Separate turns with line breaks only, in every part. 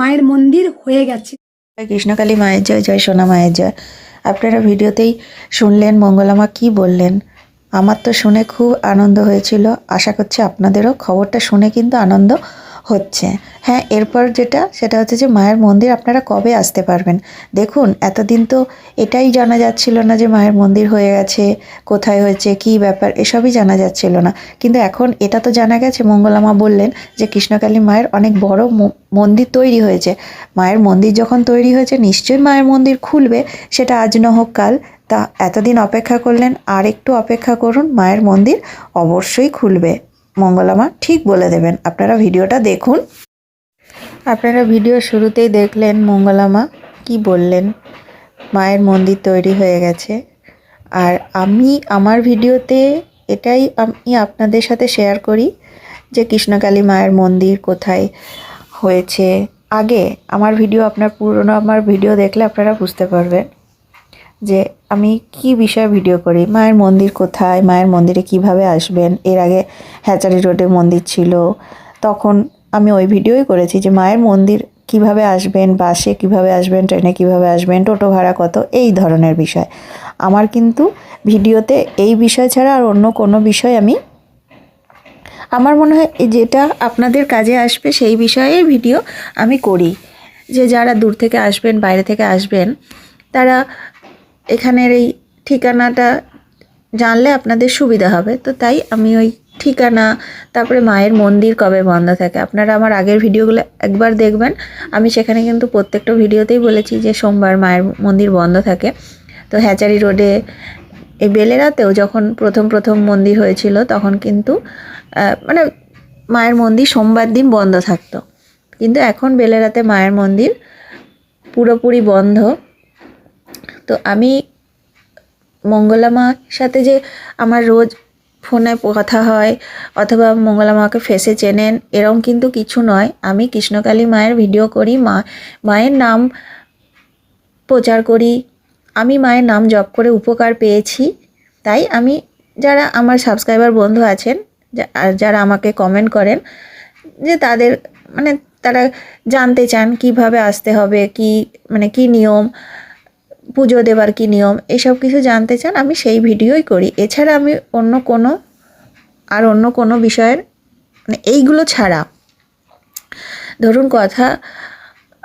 মায়ের মন্দির হয়ে গেছে।
কৃষ্ণকালী, মায়ের জয় জয় সোনা, মায়ের জয়। আপনারা ভিডিওতেই শুনলেন, মঙ্গলামা কি বললেন? আমার তো শুনে খুব আনন্দ হয়েছিল। আশা করছি আপনাদেরও খবরটা শুনে কিন্তু আনন্দ হচ্ছে। হ্যাঁ এরপর যেটা, সেটা হচ্ছে যে মায়ের মন্দির আপনারা কবে আসতে পারবেন? দেখুন, এতদিন তো এটাই জানা যাচ্ছিল না যে মায়ের মন্দির হয়ে গেছে, কোথায় হয়েছে, কী ব্যাপার, এসবই জানা যাচ্ছিল না। কিন্তু এখন এটা তো জানা গেছে মঙ্গলামা বললেন যে কৃষ্ণকালী মায়ের অনেক বড় মন্দির তৈরি হয়েছে। মায়ের মন্দির যখন তৈরি হয়েছে, নিশ্চয়ই মায়ের মন্দির খুলবে, সেটা আজ ন হোক কাল। তা এতদিন অপেক্ষা করলেন আর একটু অপেক্ষা করুন, মায়ের মন্দির অবশ্যই খুলবে। মঙ্গলামা ঠিক বলে দেবেন। আপনারা ভিডিওটা দেখুন। আপনারা ভিডিও শুরুতেই দেখলেন মঙ্গলামা কি বললেন। মায়ের মন্দির তৈরি হয়ে গেছে। আর আমি আমার ভিডিওতে এটাই আমি আপনাদের সাথে শেয়ার করি যে কৃষ্ণকালী মায়ের মন্দির কোথায় হয়েছে। আগে আমার ভিডিও, আপনার পুরনো আমার ভিডিও দেখলে আপনারা বুঝতে পারবেন। যে আমি কি বিষয়ে ভিডিও করি? মায়ের মন্দির কোথায়? মায়ের মন্দিরে কীভাবে আসবেন? এর আগে হ্যাচারি রোডে মন্দির ছিল। তখন আমি ওই ভিডিওই করেছি যে মায়ের মন্দির কীভাবে আসবেন? বাসে কীভাবে আসবেন? ট্রেনে কীভাবে আসবেন? টোটো ভাড়া কত? এই ধরনের বিষয়। আমার কিন্তু ভিডিওতে এই বিষয় ছাড়া আর অন্য কোনো বিষয় আমি আমার মনে হয় যেটা আপনাদের কাজে আসবে সেই বিষয়ে ভিডিও আমি করি। যে যারা দূর থেকে আসবেন, বাইরে থেকে আসবেন, তারা এখানের এই ঠিকানাটা জানলে আপনাদের সুবিধা হবে। তো তাই আমি ওই ঠিকানা, তারপরে মায়ের মন্দির কবে বন্ধ থাকে, আপনারা আমার আগের ভিডিওগুলো একবার দেখবেন। আমি সেখানে কিন্তু প্রত্যেকটা ভিডিওতেই বলেছি যে সোমবার মায়ের মন্দির বন্ধ থাকে। তো হ্যাচারি রোডে, এই বেলেরাতেও যখন প্রথম প্রথম মন্দির হয়েছিল, তখন কিন্তু মানে মায়ের মন্দির সোমবার দিন বন্ধ থাকতো। কিন্তু এখন বেলেরাতে মায়ের মন্দির পুরোপুরি বন্ধ। আমি মঙ্গলা মার সাথে যে আমার রোজ ফোনে কথা হয় অথবা মঙ্গলা মাকে ফেসে চেনেন, এরম কিন্তু কিছু নয়। আমি কৃষ্ণকালী মায়ের ভিডিও করি, মা, মায়ের নাম প্রচার করি। আমি মায়ের নাম জপ করে উপকার পেয়েছি। তাই আমি যারা আমার সাবস্ক্রাইবার বন্ধু আছেন যারা আমাকে কমেন্ট করেন, যে তাদের মানে তারা জানতে চান কীভাবে আসতে হবে, কি মানে কি নিয়ম পুজো দেবার কি নিয়ম, এসব কিছু জানতে চান আমি সেই ভিডিওই করি। এছাড়া আমি অন্য কোনো, আর অন্য কোনো বিষয়ের মানে এইগুলো ছাড়া। ধরুন কথা,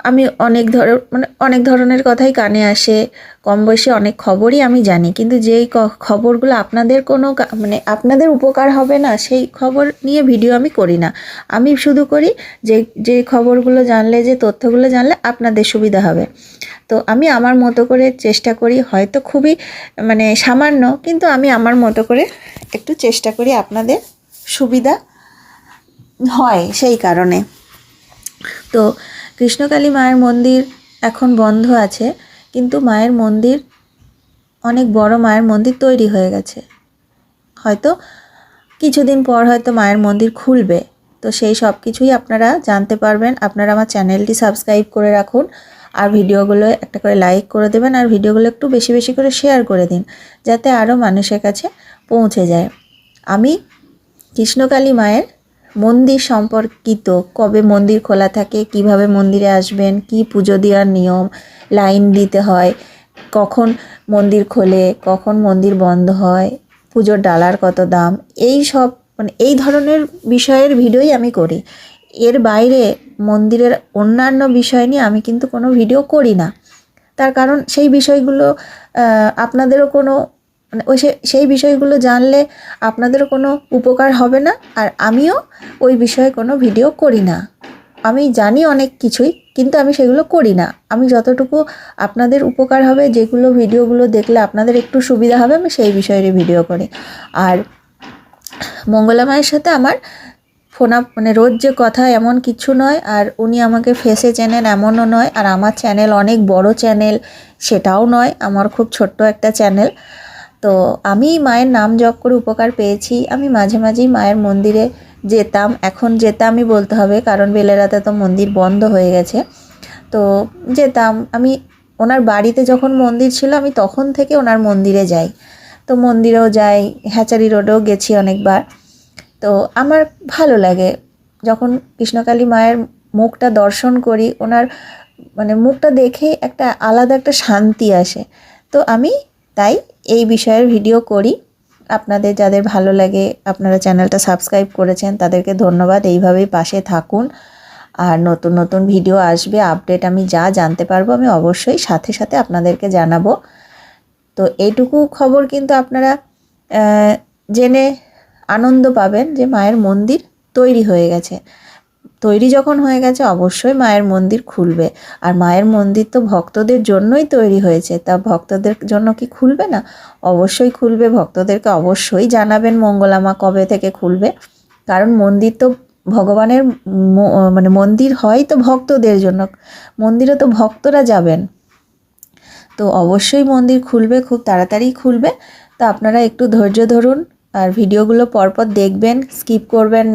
আমি অনেক ধর মানে অনেক ধরনের কথাই কানে আসে, কম বয়সে অনেক খবরই আমি জানি, কিন্তু যেই খবরগুলো আপনাদের কোনো মানে আপনাদের উপকার হবে না, সেই খবর নিয়ে ভিডিও আমি করি না। আমি শুধু করি যে যে খবরগুলো জানলে, যে তথ্যগুলো জানলে আপনাদের সুবিধা হবে। তো আমি আমার মতো করে চেষ্টা করি, হয়তো খুবই মানে সামান্য, কিন্তু আমি আমার মতো করে একটু চেষ্টা করি আপনাদের সুবিধা হয় সেই কারণে। তো কৃষ্ণকালী মায়ের মন্দির এখন বন্ধ আছে, কিন্তু মায়ের মন্দির, অনেক বড় মায়ের মন্দির তৈরি হয়ে গেছে। হয়তো কিছুদিন পর হয়তো মায়ের মন্দির খুলবে। তো সেই সব কিছুই আপনারা জানতে পারবেন। আপনারা আমার চ্যানেলটি সাবস্ক্রাইব করে রাখুন। আর ভিডিওগুলো একটা করে লাইক করে দেবেন আর ভিডিওগুলো একটু বেশি বেশি করে শেয়ার করে দিন, যাতে আরও মানুষের কাছে পৌঁছে যায়। আমি কৃষ্ণকালী মায়ের মন্দির সম্পর্কিত কবে মন্দির খোলা থাকে, কীভাবে মন্দিরে আসবেন, কি পুজো দেওয়ার নিয়ম লাইন দিতে হয়, কখন মন্দির খোলে, কখন মন্দির বন্ধ হয়, পুজোর ডালার কত দাম, এই সব মানে এই ধরনের বিষয়ের ভিডিওই আমি করি। এর বাইরে মন্দিরের অন্যান্য বিষয় নিয়ে আমি কিন্তু কোনো ভিডিও করি না। তার কারণ সেই বিষয়গুলো আপনাদেরও কোনো মানে ওই সেই বিষয়গুলো জানলে আপনাদেরও কোনো উপকার হবে না, আর আমিও ওই বিষয়ে কোনো ভিডিও করি না। আমি জানি অনেক কিছুই, কিন্তু আমি সেগুলো করি না। আমি যতটুকু আপনাদের উপকার হবে, যেগুলো ভিডিওগুলো দেখলে আপনাদের একটু সুবিধা হবে, আমি সেই বিষয়েরই ভিডিও করি। আর মঙ্গলা মায়ের সাথে আমার ফোনা মানে রোজ যে কথা এমন কিছু নয়, আর উনি আমাকে ফেসে চেনেন এমনও নয়, আর আমার চ্যানেল অনেক বড় চ্যানেল সেটাও নয়, আমার খুব ছোট্ট একটা চ্যানেল তো আমি মায়ের নাম জপ করে উপকার পেয়েছি, আমি মাঝে মাঝেই মায়ের মন্দিরে যেতাম, এখন যেতামই বলতে হবে, কারণ বেলেরাতে তো মন্দির বন্ধ হয়ে গেছে। তো যেতাম, আমি ওনার বাড়িতে যখন মন্দির ছিল, আমি তখন থেকে ওনার মন্দিরে যাই। তো মন্দিরেও যাই, হ্যাচারি রোডেও গেছি অনেকবার। তো আমার ভালো লাগে। যখন কৃষ্ণকালী মায়ের মুখটা দর্শন করি, ওনার মানে মুখটা দেখেই একটা আলাদা একটা শান্তি আসে। তো আমি তাই এই বিষয়ের ভিডিও করি। আপনাদের যাদের ভালো লাগে, আপনারা চ্যানেলটা সাবস্ক্রাইব করেছেন, তাদেরকে ধন্যবাদ। এইভাবেই পাশে থাকুন। আর নতুন নতুন ভিডিও আসবে, আপডেট আমি যা জানতে পারব, আমি অবশ্যই সাথে সাথে আপনাদেরকে জানাব। তো এইটুকু খবর কিন্তু আপনারা জেনে আনন্দ পাবেন যে মায়ের মন্দির তৈরি হয়ে গেছে। তৈরি যখন হয়ে গেছে, অবশ্যই মায়ের মন্দির খুলবে। আর মায়ের মন্দির তো ভক্তদের জন্যই তৈরি হয়েছে। তা ভক্তদের জন্য কি খুলবে না? অবশ্যই খুলবে। ভক্তদেরকে অবশ্যই জানাবেন মঙ্গলামা কবে থেকে খুলবে। কারণ মন্দির তো ভগবানের মানে মন্দির হয় তো ভক্তদের জন্য। মন্দিরে তো ভক্তরা যাবেন। তো অবশ্যই মন্দির খুলবে, খুব তাড়াতাড়ি খুলবে। তো আপনারা একটু ধৈর্য ধরুন। আর ভিডিওগুলো পরপর দেখবেন স্কিপ করবেন না।